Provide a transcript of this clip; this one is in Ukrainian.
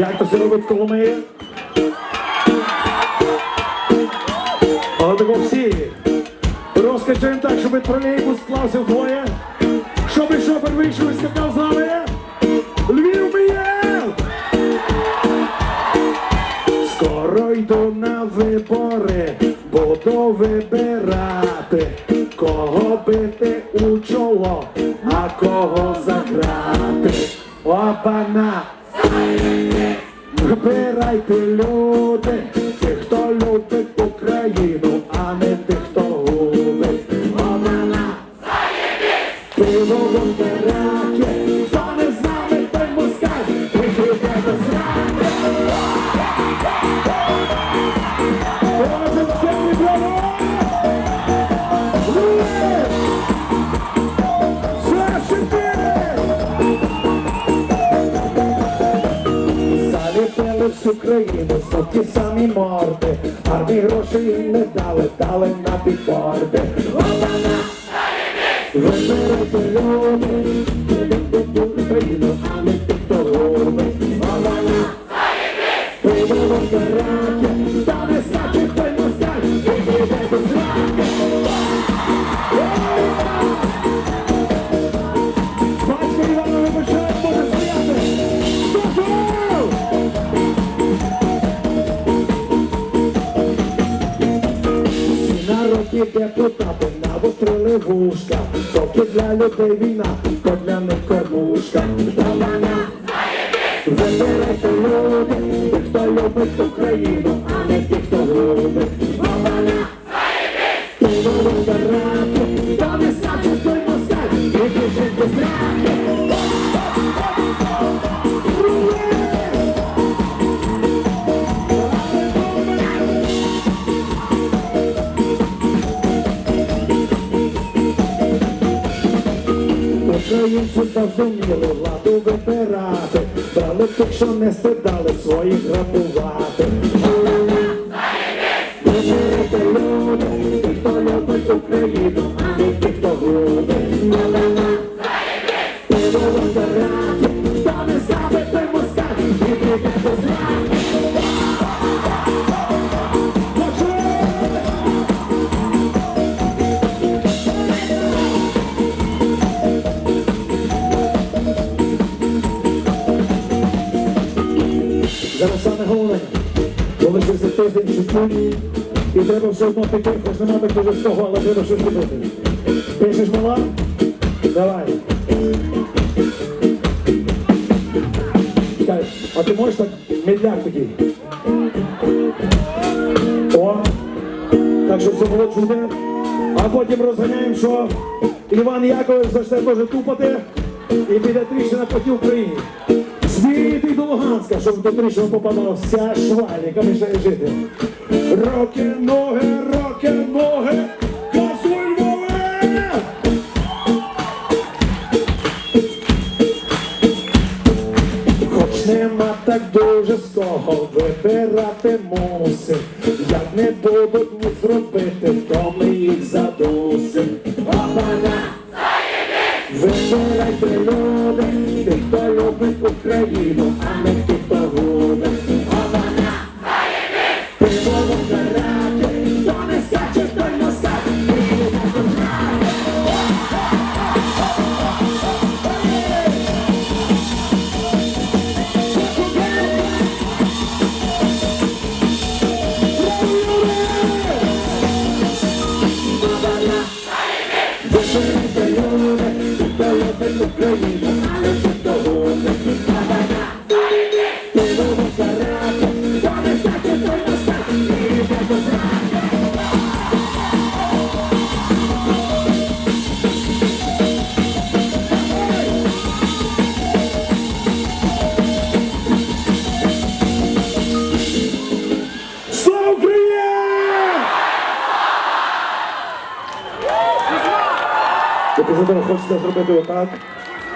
Як то це робить в Коломиї? Отако всі. Розкачаємо так, щоб тролейбус склався вдвоє. Щоб шофер вийшов і скакав з нами. Львів б'є! Скоро йду на вибори, буду вибирати, кого бити у чоло, а кого заграти. Опана! Вибирайте люди, тих, хто любить Україну, а не тих, хто губить. Опана! Пиво вибирайте, Всю країну, ті самі морди, армії грошей не дали, дали на бікборди. Опана! Вибирайте люди, любить Україну, а не тих, хто! Пиво вибирайте, та Всі народні депутати навострили вушка, поки для людей війна, то для них кормушка. Давай Вибирайте люди, ті, хто любить Україну, а не ті, хто губить. Мамана, пиво вибирати, та не скаче той москаль, і біжить без раки. Українці завжди вміли владу вибирати, брали тих, що не стидали своїх грабувати. Люди, хто любить Україну, саме головне, залишився тиждень чуть і треба все одно піти, хоч нема так дуже всього, але треба щось робити. Пишеш мала? Давай. Чекай, а ти можеш так медляк такий? О! Так що все було чудо. А потім розганяємо, що Іван Яковлевич зачне теж тупати і піде тріщина по тій Україні. Луганська, щоб до тріщини попадала вся шваль, яка мішає жити. Роки, ноги, роки, ноги, газуй Львове! Хоч нема так дуже з кого вибирати мусим. Як не будуть ні зробити, то ми їх задусим. Опана! Вибирайте люди, ті, хто любить Україну, Пиво вибирати, Ви після того хочете зробити отак.